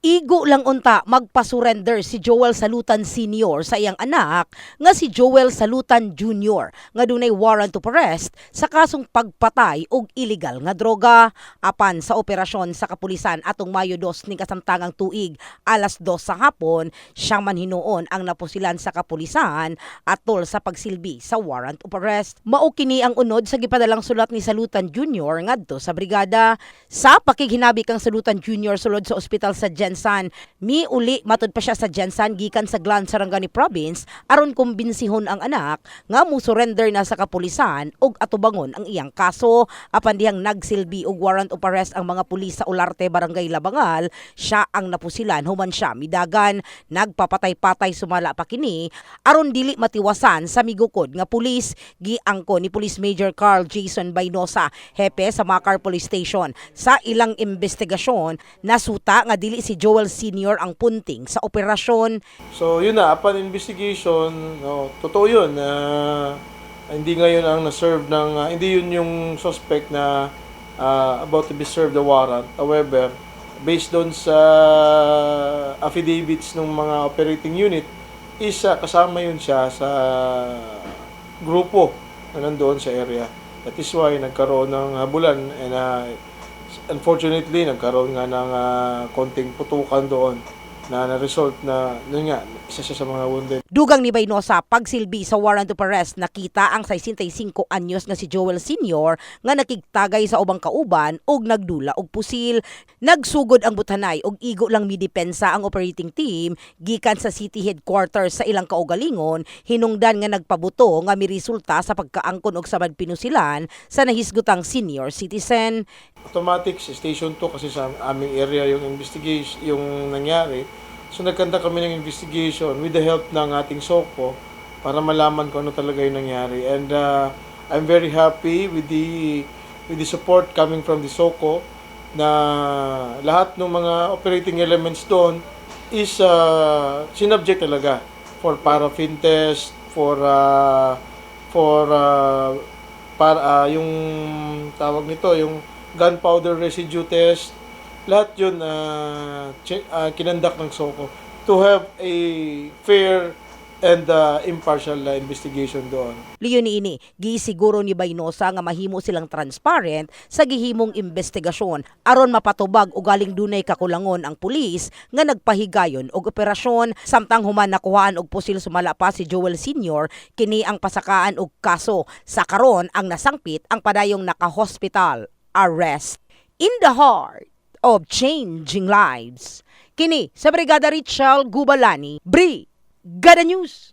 Igo lang unta magpasurrender si Joel Salutan Sr. sa iyang anak nga si Joel Salutan Jr. nga dunay warrant of arrest sa kasong pagpatay og illegal nga droga apan sa operasyon sa kapulisan atong Mayo 2 ning kasamtangang tuig alas 2 sa hapon siyang man hinuon ang napusilan sa kapulisan atol sa pagsilbi sa warrant of arrest mao kini ang unod sa gipadalang sulat ni Salutan Jr. ngadto sa brigada sa pakighinabi kang Salutan Jr. sulod sa ospital sa Jensan. Mi uli matud pa siya sa Jensan gikan sa Glan Sarangani Province aron kumbinsihon ang anak nga mo surrender na sa kapulisan ug atubangon ang iyang kaso. Apan dihang nagsilbi og warrant of arrest ang mga pulis sa Ularte Barangay Labangal siya ang napusilan. Human siya midagan. Nagpapatay-patay sumala pa kini. Aron dili matiwasan sa migukod nga pulis giangko ni Police Major Carl Jason Baynosa hepe sa Makar Police Station. Sa ilang investigasyon nasuta nga dili si Joel Sr. ang punting sa operasyon So yun na, upon investigation, no, totoo yun na hindi ngayon ang na-serve ng, ah, hindi yun yung suspect na ah, about to be served the warrant. However, based doon sa affidavits ng mga operating unit, isa kasama yun siya sa grupo na nandoon sa area. That is why nagkaroon ng habulan and ah, unfortunately nagkaroon nga ng ah, konting putukan doon na na-result na, yun nga, isa siya sa mga wounded. Dugang ni Baynosa pagsilbi sa warrant of arrest nakita ang 65 anyos nga si Joel Sr. nga nakigtagay sa ubang kauban ug nagdula og pusil. Nagsugod ang butanay og igo lang midepensa ang operating team gikan sa city headquarters sa ilang kaugalingon hinungdan nga nagpabuto nga miresulta sa pagkaangkon og samad pinusilan sa nahisgutang senior citizen. Automatic sa Station 2 kasi sa aming area yung investigation, yung nangyari. So nagkanta kami ng investigation with the help ng ating SOCO para malaman kung ano talaga yung nangyari. And uh, I'm very happy with the with the support coming from the SOCO na lahat ng mga operating elements doon is uh, sinubject talaga for paraffin test, for uh, for uh, para uh, yung tawag nito, yung gunpowder residue test, lahat yun uh, chi- uh, kinandak ng SOCO to have a fair and uh, impartial uh, investigation doon. Liyon ini, gisiguro ni Baynosa nga mahimo silang transparent sa gihimong investigasyon aron mapatubag og galing dunay kakulangon ang pulis nga nagpahigayon og operasyon samtang human nakuhaan og pusil sumala pa si Joel Sr. kini ang pasakaan og kaso sa karon ang nasangpit ang padayong naka-hospital arrest in the heart of changing lives. Kini sa Brigada Richard Gubalani, Bri, Gada News.